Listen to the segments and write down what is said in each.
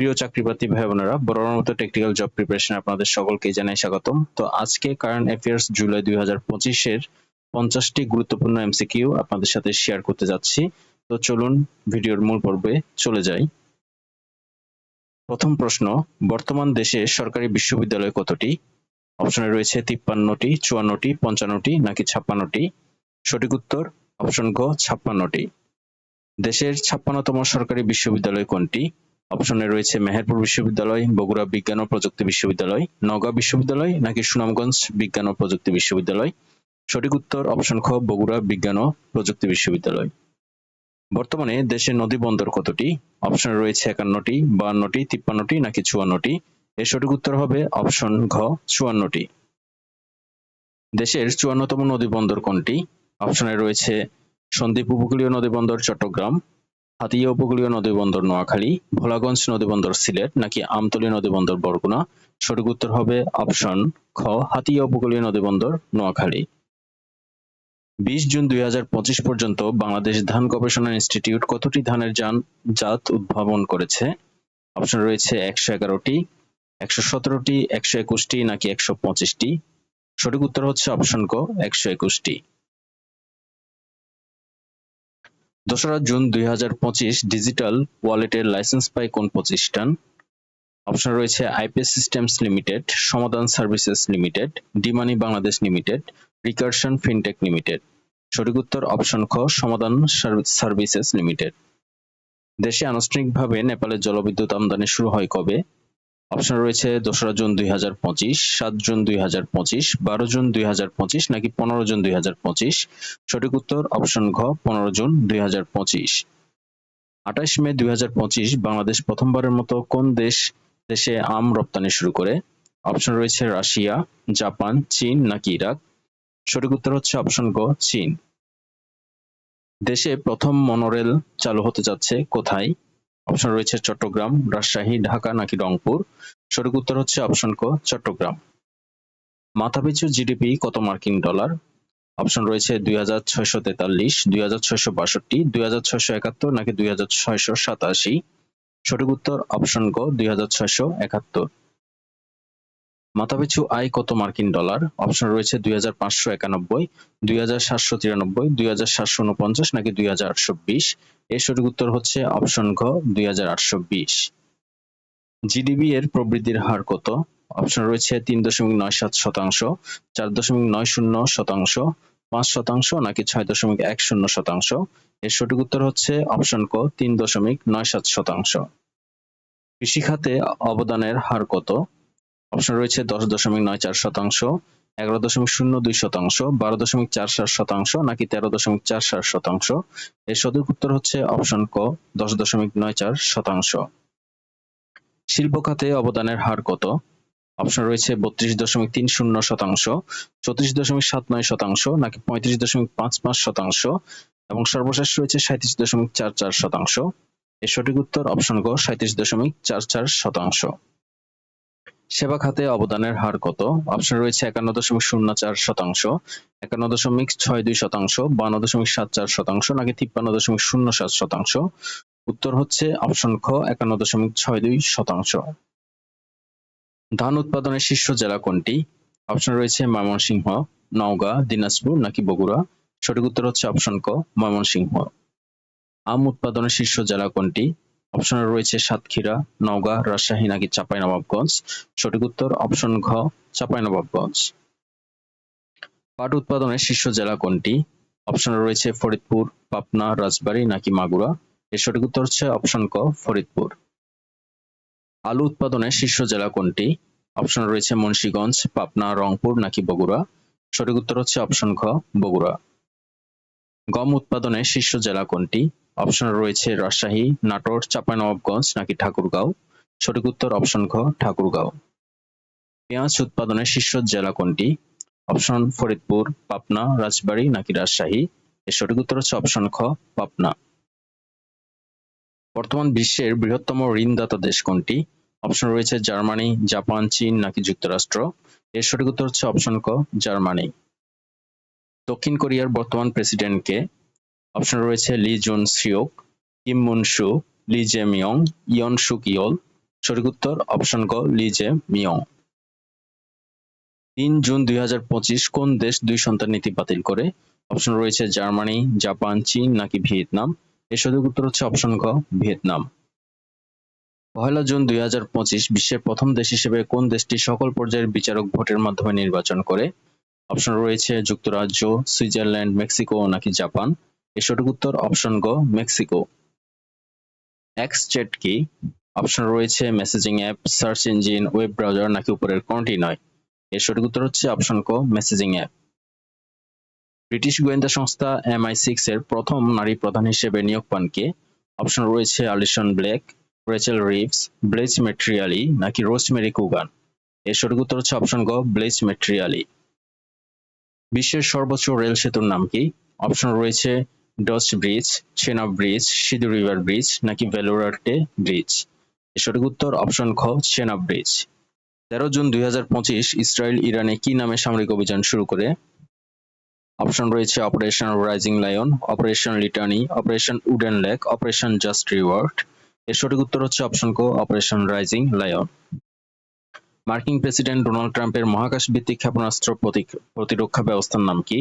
প্রিয় চাকরিপ্রার্থী ভাই বোনেরা বরাবর মতো টেকনিক্যাল জব প্রিপারেশন আপনাদের সকলকে জানাই স্বাগতম। তো আজকে কারেন্ট অ্যাফেয়ার্স জুলাই দুই হাজার পঁচিশের পঞ্চাশটি গুরুত্বপূর্ণ এমসিকিউ আপনাদের সাথে শেয়ার করতে যাচ্ছি। তো চলুন ভিডিওর মূল পর্বে চলে যাই। প্রথম প্রশ্ন, বর্তমান দেশে সরকারি বিশ্ববিদ্যালয় কতটি? অপশনে রয়েছে তিপ্পান্নটি, চুয়ান্নটি, পঞ্চান্নটি, নাকি ছাপ্পান্নটি? সঠিক উত্তর অপশন গ, ছাপ্পান্নটি। দেশের ছাপ্পান্নতম সরকারি বিশ্ববিদ্যালয় কোনটি? অপশনে রয়েছে মেহেরপুর বিশ্ববিদ্যালয়, বগুড়া বিজ্ঞান ও প্রযুক্তি বিশ্ববিদ্যালয়, নওগাঁ বিশ্ববিদ্যালয় নাকি সুনামগঞ্জ বিজ্ঞান ও প্রযুক্তি বিশ্ববিদ্যালয়? সঠিক উত্তর অপশন খ, বগুড়া বিজ্ঞান ও প্রযুক্তি বিশ্ববিদ্যালয়। বর্তমানে দেশে নদী বন্দর কতটি? অপশনে রয়েছে একান্নটি, বাহান্নটি, তিপ্পান্নটি নাকি চুয়ান্নটি? এর সঠিক উত্তর হবে অপশন ঘ, চুয়ান্নটি। দেশের চুয়ান্নতম নদী বন্দর কোনটি? অপশনে রয়েছে সন্দ্বীপ উপকূলীয় নদীবন্দর চট্টগ্রাম। হাতিয়া উপকূলীয় নদীবন্দর নোয়াখালী, ভোলাগঞ্জ নদীবন্দর সিলেট নাকি আমতলী নদীবন্দর বরগুনা? সঠিক উত্তর হবে অপশন খ, হাতিয়া উপকূলীয় নদীবন্দর নোয়াখালী। বিশ জুন দুই হাজার পঁচিশ পর্যন্ত বাংলাদেশ ধান গবেষণা ইনস্টিটিউট কতটি ধানের জাত উদ্ভাবন করেছে? অপশন রয়েছে একশো এগারোটি, একশো সতেরোটি, একশো একুশটি নাকি একশো পঁচিশটি? সঠিক উত্তর হচ্ছে অপশন ক, একশো একুশটি। দোসরা জুন দুই হাজার পঁচিশ ডিজিটাল ওয়ালেটের লাইসেন্স পায় কোন প্রতিষ্ঠান? অপশন রয়েছে IPS systems limited, Shomadhan services limited, dmoney Bangladesh limited, recursion fintech limited. সঠিক উত্তর অপশন খ, সমাধান সার্ভিসেস লিমিটেড। দেশে আনুষ্ঠানিকভাবে নেপালের জলবিদ্যুৎ আমদানি শুরু হয় কবে? অপশন রয়েছে দোসরা জুন দুই হাজার পঁচিশ, সাত জুন দুই হাজার পঁচিশ, বারো জুন দুই হাজার পঁচিশ নাকি পনেরো জুন দুই হাজার পঁচিশ? সঠিক উত্তর অপশন ঘ, পনেরো জুন দুই হাজার পঁচিশ। আঠাশ মে দুই হাজার পঁচিশ, বাংলাদেশ প্রথমবারের মতো কোন দেশ, দেশে আম রপ্তানি শুরু করে? অপশন রয়েছে রাশিয়া, জাপান, চীন নাকি ইরাক? সঠিক উত্তর হচ্ছে অপশন গ চীন। দেশে প্রথম মনোরেল চালু হতে যাচ্ছে কোথায়? অপশন রয়েছে চট্টগ্রাম, রাজশাহী, ঢাকা নাকি রংপুর? সঠিক উত্তর হচ্ছে অপশন ক, চট্টগ্রাম। মাথাপিছু জিডিপি কত মার্কিন ডলার? অপশন রয়েছে দুই হাজার ছয়শো তেতাল্লিশ, দুই হাজার ছয়শো বাষট্টি, দুই হাজার ছয়শো একাত্তর নাকি দুই হাজার ছয়শো সাতাশি? সঠিক উত্তর অপশন গ দুই হাজার ছয়শো একাত্তর। মাথাপিছু আয় কত মার্কিন ডলার? অপশন রয়েছে দুই হাজার পাঁচশো একানব্বই, দুই হাজার সাতশো তিরানব্বই, দুই হাজার সাতশো উনপঞ্চাশ নাকি দুই হাজার আটশো বিশ? এর সঠিক উত্তর হচ্ছে অপশন ঘ, দুই জিডিপি এর প্রবৃদ্ধির হার কত? অপশন রয়েছে তিন দশমিক নয় সাত শতাংশ, চার দশমিক নয় শূন্য শতাংশ, পাঁচ শতাংশ নাকি ছয় দশমিক এক শূন্য শতাংশ? এর সঠিক উত্তর হচ্ছে অপশন ক, তিন দশমিক নয় সাত শতাংশ। কৃষি খাতে অবদানের হার কত? অপশন রয়েছে দশ দশমিক নয় চার শতাংশ এগারো দশমিক শূন্য দুই শতাংশ, বারো দশমিক চার সাত শতাংশ নাকি তেরো দশমিক চার সাত শতাংশ? এর সঠিক উত্তর হচ্ছে অপশন ক, দশ দশমিক নয় চার শতাংশ। শিল্প খাতে অবদানের হার কত? অপশন রয়েছে বত্রিশ দশমিক তিন শূন্য শতাংশ, চৌত্রিশ দশমিক সাত নয় শতাংশ নাকি পঁয়ত্রিশ দশমিক পাঁচ পাঁচ শতাংশ এবং সর্বশেষ রয়েছে সাঁত্রিশ দশমিক চার চার শতাংশ। এর সঠিক উত্তর অপশন গ সাঁত্রিশ দশমিক চার চার শতাংশ। সেবা খাতে অবদানের হার কত? অপশন রয়েছে একান্ন দশমিক শূন্য চার শতাংশ, একান্ন দশমিক ছয় দুই শতাংশ, বান্ন দশমিক সাত চার শতাংশ, নাকি তিপ্পান্ন দশমিক শূন্য সাত শতাংশ। উত্তর হচ্ছে অপশন খ, একান্ন দশমিক ছয় দুই শতাংশ। ধান উৎপাদনের শীর্ষ জেলা কোনটি? অপশন রয়েছে ময়মনসিংহ, নওগাঁ, দিনাজপুর, নাকি বগুড়া? সঠিক উত্তর হচ্ছে অপশন ক, ময়মনসিংহ। আম উৎপাদনের শীর্ষ জেলা কোনটি? অপশনে রয়েছে সাতক্ষীরা, নওগাঁ, রাজশাহী নাকি চাঁপাইনবাবগঞ্জ? সঠিক উত্তর অপশন ঘ, চাঁপাইনবাবগঞ্জ। পাট উৎপাদনের শীর্ষ জেলা কোনটি? অপশনে রয়েছে ফরিদপুর, পাবনা, রাজবাড়ী নাকি মাগুরা? এর সঠিক উত্তর হচ্ছে অপশন ক, ফরিদপুর। আলু উৎপাদনে শীর্ষ জেলা কোনটি? অপশন রয়েছে মুন্সিগঞ্জ, পাবনা, রংপুর নাকি বগুড়া? সঠিক উত্তর হচ্ছে অপশন খ বগুড়া। গম উৎপাদনে শীর্ষ জেলা কোনটি? অপশন রয়েছে রাজশাহী, নাটোর, চাঁপাইনবাবগঞ্জ নাকি ঠাকুরগাঁও? সঠিক উত্তর অপশন খ ঠাকুরগাঁও। পেঁয়াজ উৎপাদনের শীর্ষ জেলা কোনটি? অপশন ফরিদপুর, পাবনা, রাজবাড়ী নাকি রাজশাহী? এর সঠিক উত্তর হচ্ছে অপশন খ, পাবনা। বর্তমান বিশ্বের বৃহত্তম ঋণদাতা দেশ কোনটি? অপশন রয়েছে জার্মানি, জাপান, চীন নাকি যুক্তরাষ্ট্র? এর সঠিক উত্তর হচ্ছে অপশন ক, জার্মানি। দক্ষিণ কোরিয়ার বর্তমান প্রেসিডেন্ট কে অপশন রয়েছে Lee Jun Seok Kim Moon Soo Lee Jaemyung ইয়ন সুক you'll সঠিক উত্তর অপশন গ লিজে মিয়ং তিন জুন দুই হাজার পঁচিশ, কোন দেশ দুই সন্তান নীতি বাতিল করে? অপশন রয়েছে জার্মানি, জাপান, চীন নাকি ভিয়েতনাম? এর সঠিক উত্তর হচ্ছে অপশন গ ভিয়েতনাম। পহেলা জুন দুই বিশ্বের প্রথম দেশ হিসেবে কোন দেশটি সকল পর্যায়ের বিচারক ভোটের মাধ্যমে নির্বাচন করে? অপশন রয়েছে যুক্তরাজ্য, সুইজারল্যান্ড, মেক্সিকো নাকি জাপান? এর সঠিক উত্তর অপশন গ, মেক্সিকো। এক্স চ্যাট কি অপশন রয়েছে messaging app search engine web browser নাকি উপরের কোনটি নয়? এর সঠিক উত্তর হচ্ছে অপশন ক মেসেজিং অ্যাপ ব্রিটিশ গোয়েন্দা সংস্থা এমআই সিক্স এর প্রথম নারী প্রধান হিসেবে নিয়োগ পান কে? অপশন রয়েছে Alison Black Rachel Reeves Blaise Metreweli নাকি রোজমেরি কুগান এর সঠিক উত্তর হচ্ছে অপশন গ ব্লেজ মেট্রিয়ালি বিশ্বের সর্বোচ্চ রেল সেতুর নাম কি? অপশন রয়েছে Dutch bridge Chenab bridge Sidhu river bridge নাকি ভেলোরাটে ব্রিজ সঠিক উত্তর অপশন খ চেনা ব্রিজ তেরো জুন দুই ইসরায়েল ইরানে কি নামে সামরিক অভিযান শুরু করে? অপশন রয়েছে operation rising lion operation Litani operation wooden leg operation just reward এর সঠিক উত্তর হচ্ছে অপশন কো অপারেশন রাইজিং লায়ন মার্কিন প্রেসিডেন্ট ডোনাল্ড ট্রাম্পের মহাকাশ ভিত্তিক ক্ষেপণাস্ত্র প্রতি- প্রতিরক্ষা ব্যবস্থার নাম কি?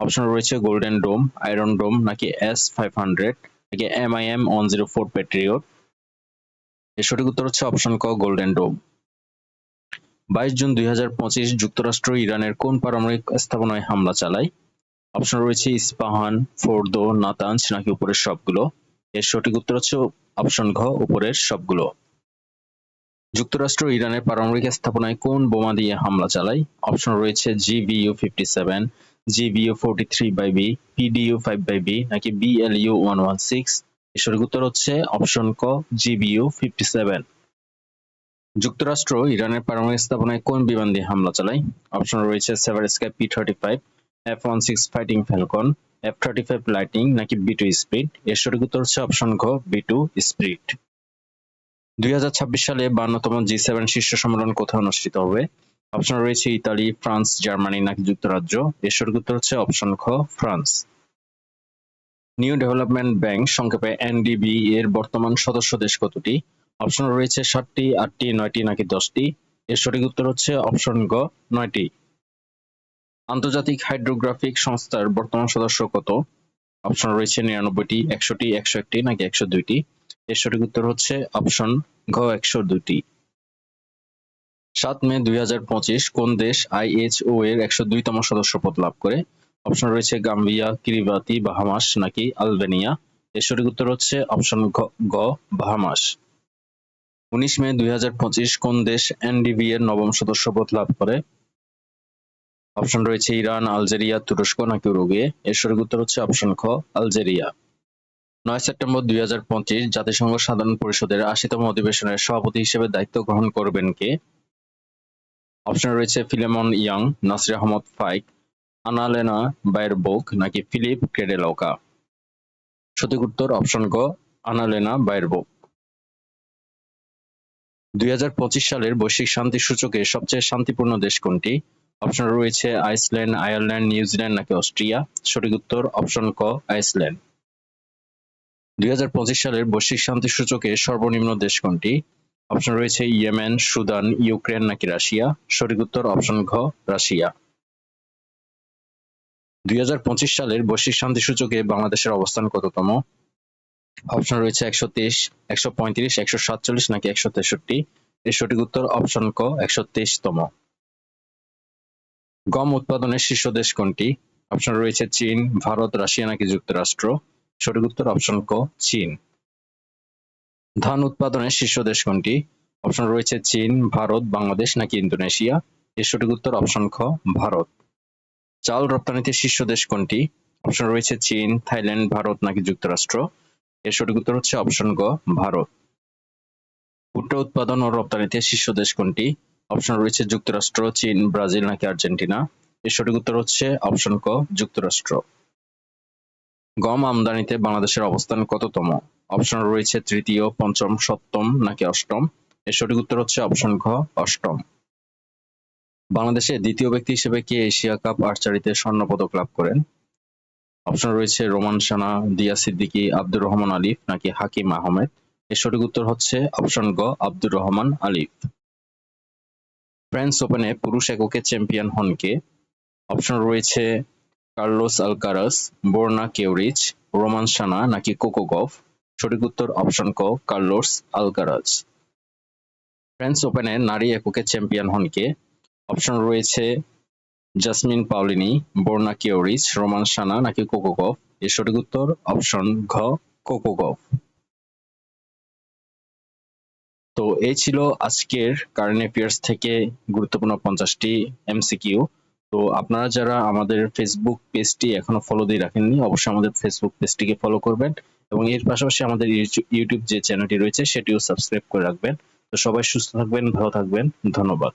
অপশন রয়েছে গোল্ডেন ডোম আয়রন ডোম নাকি এস ফাইভ হান্ড্রেড নাকি M I M one zero four Patriot এর সঠিক উত্তর হচ্ছে অপশন ক গোল্ডেন ডোম বাইশ জুন দুই যুক্তরাষ্ট্র ইরানের কোন পারমাণবিক স্থাপনায় হামলা চালায়? অপশন রয়েছে ইস্পাহান, ফোর্দো, নাতাঞ্জ, নাকি উপরের সবগুলো? এর সঠিক উত্তর হচ্ছে অপশন ঘ, উপরের সবগুলো। যুক্তরাষ্ট্র ইরানের পারমাণবিক স্থাপনায় কোন বোমা দিয়ে হামলা চালায়? অপশন রয়েছে GBU fifty seven GBU forty three by B PDU five by B নাকি বিএলইউ ওয়ান ওয়ান সিক্স এর সঠিক উত্তর হচ্ছে অপশন ক জিবিইউ ফিফটি সেভেন যুক্তরাষ্ট্র ইরানের পারমাণবিক স্থাপনায় কোন বিমান দিয়ে হামলা চালায়? অপশন রয়েছে sabre sky P thirty five F one six fighting falcon F thirty five lightning নাকি বি টু স্পিড এর সঠিক উত্তর হচ্ছে অপশন ঘ বি টু স্পিড দুই হাজার ছাব্বিশ সালে বান্নতম জি সেভেন শীর্ষ সম্মেলন কোথায় অনুষ্ঠিত হবে? অপশন রয়েছে ইতালি ফ্রান্স জার্মানি নাকি যুক্তরাজ্য? এর সঠিক উত্তর হচ্ছে অপশন খ ফ্রান্স নিউ ডেভেলপমেন্ট ব্যাংক সংক্ষেপে এনডিবি এর বর্তমান সদস্য দেশ কতটি? অপশন রয়েছে সাতটি, আটটি, নয়টি নাকি দশটি? এর সঠিক উত্তর হচ্ছে অপশন গ, নয়টি। আন্তর্জাতিক হাইড্রোগ্রাফিক সংস্থার বর্তমান সদস্য কত? অপশন রয়েছে নিরানব্বইটি, একশোটি, একশো একটি নাকি একশো দুইটি? এর সঠিক উত্তর হচ্ছে অপশন ঘ একশো দুইটি। সাত মে দুই হাজার পঁচিশ কোন দেশ আইএইচও এর একশো দুইতম সদস্য পদ লাভ করে? অপশন রয়েছে গাম্বিয়া, কিরিবাতি, বাহামাস নাকি আলবেনিয়া? এর সঠিক উত্তর হচ্ছে অপশন গ, বাহামাস। উনিশ মে দুই হাজার পঁচিশ কোন দেশ এনডিবি এর নবম সদস্য পদ লাভ করে? অপশন রয়েছে ইরান, আলজেরিয়া, তুরস্ক নাকি উরুগুয়ে? এর সঠিক উত্তর হচ্ছে অপশন খ আলজেরিয়া। নয় সেপ্টেম্বর দুই হাজার পঁচিশ জাতিসংঘ সাধারণ পরিষদের আশিতম অধিবেশনের সভাপতি হিসেবে দায়িত্ব গ্রহণ করবেন কে? অপশন রয়েছে Philemon Yang Nasir Ahmad Faiq Annalena Baerbock নাকি ফিলিপ ক্রেডেলকা সঠিক উত্তর অপশন গ আনালেনা বায়েরবোক দুই সালের বৈশ্বিক শান্তি সূচকে সবচেয়ে শান্তিপূর্ণ দেশ কোনটি? অপশন রয়েছে আইসল্যান্ড আয়ারল্যান্ড নিউজিল্যান্ড নাকি অস্ট্রিয়া সঠিক উত্তর অপশন ক আইসল্যান্ড দুই হাজার পঁচিশ সালের বৈশ্বিক শান্তি সূচকে সর্বনিম্ন দেশ কোনটি? অপশন রয়েছে ইয়েমেন সুদান ইউক্রেন নাকি রাশিয়া সঠিক উত্তর অপশন ঘ রাশিয়া দুই হাজার পঁচিশ সালের বৈশ্বিক শান্তি সূচকে বাংলাদেশের অবস্থান কততম? অপশন রয়েছে একশো তেইশ, একশো পঁয়ত্রিশ, একশো সাতচল্লিশ নাকি একশো তেষট্টি? এর সঠিক উত্তর অপশন ক, একশো তেইশতম। গম উৎপাদনের শীর্ষ দেশ কোনটি? অপশন রয়েছে চীন, ভারত, রাশিয়া নাকি যুক্তরাষ্ট্র? সঠিক উত্তর অপশন ক, চীন। ধান উৎপাদনের শীর্ষ দেশ কোনটি? অপশন রয়েছে চীন, ভারত, বাংলাদেশ নাকি ইন্দোনেশিয়া? এর সঠিক উত্তর অপশন খ, ভারত। চাল রপ্তানিতে শীর্ষ দেশ কোনটি? অপশন রয়েছে চীন, থাইল্যান্ড, ভারত নাকি যুক্তরাষ্ট্র? এর সঠিক উত্তর হচ্ছে অপশন গ, ভারত। ভুট্টা উৎপাদন ও রপ্তানিতে শীর্ষ দেশ কোনটি? অপশন রয়েছে যুক্তরাষ্ট্র, চীন, ব্রাজিল নাকি আর্জেন্টিনা? এর সঠিক উত্তর হচ্ছে অপশন ক, যুক্তরাষ্ট্র। গম আমদানিতে বাংলাদেশের অবস্থান কততম? অপশন রয়েছে তৃতীয়, পঞ্চম, সপ্তম নাকি অষ্টম? এর সঠিক উত্তর হচ্ছে অপশন খ অষ্টম। বাংলাদেশের দ্বিতীয় ব্যক্তি হিসেবে কে এশিয়া কাপ আর্চারিতে স্বর্ণ পদক লাভ করেন? অপশন রয়েছে রোমান সানা, দিয়া সিদ্দিকী, আব্দুর রহমান আলিফ নাকি হাকিম আহমেদ? এর সঠিক উত্তর হচ্ছে অপশন গ, আব্দুর রহমান আলিফ। ফ্রেন্স ওপেনে পুরুষ এককে চ্যাম্পিয়ন হন কে? অপশন রয়েছে Carlos Alcaraz, Borna Coric, Roman Sana নাকি কোকো গফ সঠিক উত্তর অপশন ক, কার্লোস আলকারাজ ফ্রেঞ্চ ওপেনে নারী এককে চ্যাম্পিয়ন হন কে? অপশন রয়েছে Jasmine Paolini Borna Coric Roman Sana নাকি কোকো গফ এর সঠিক উত্তর অপশন ঘ কোকো গফ তো এই ছিল আজকের কারেন্ট অ্যাফেয়ার্স থেকে গুরুত্বপূর্ণ পঞ্চাশটি এমসিকিউ। তো আপনারা যারা আমাদের ফেসবুক পেজটি এখনও ফলো দিয়ে রাখেননি, অবশ্যই আমাদের ফেসবুক পেজটিকে ফলো করবেন এবং এর পাশাপাশি আমাদের ইউটিউব যে চ্যানেলটি রয়েছে, সেটিও সাবস্ক্রাইব করে রাখবেন। তো সবাই সুস্থ থাকবেন, ভালো থাকবেন, ধন্যবাদ।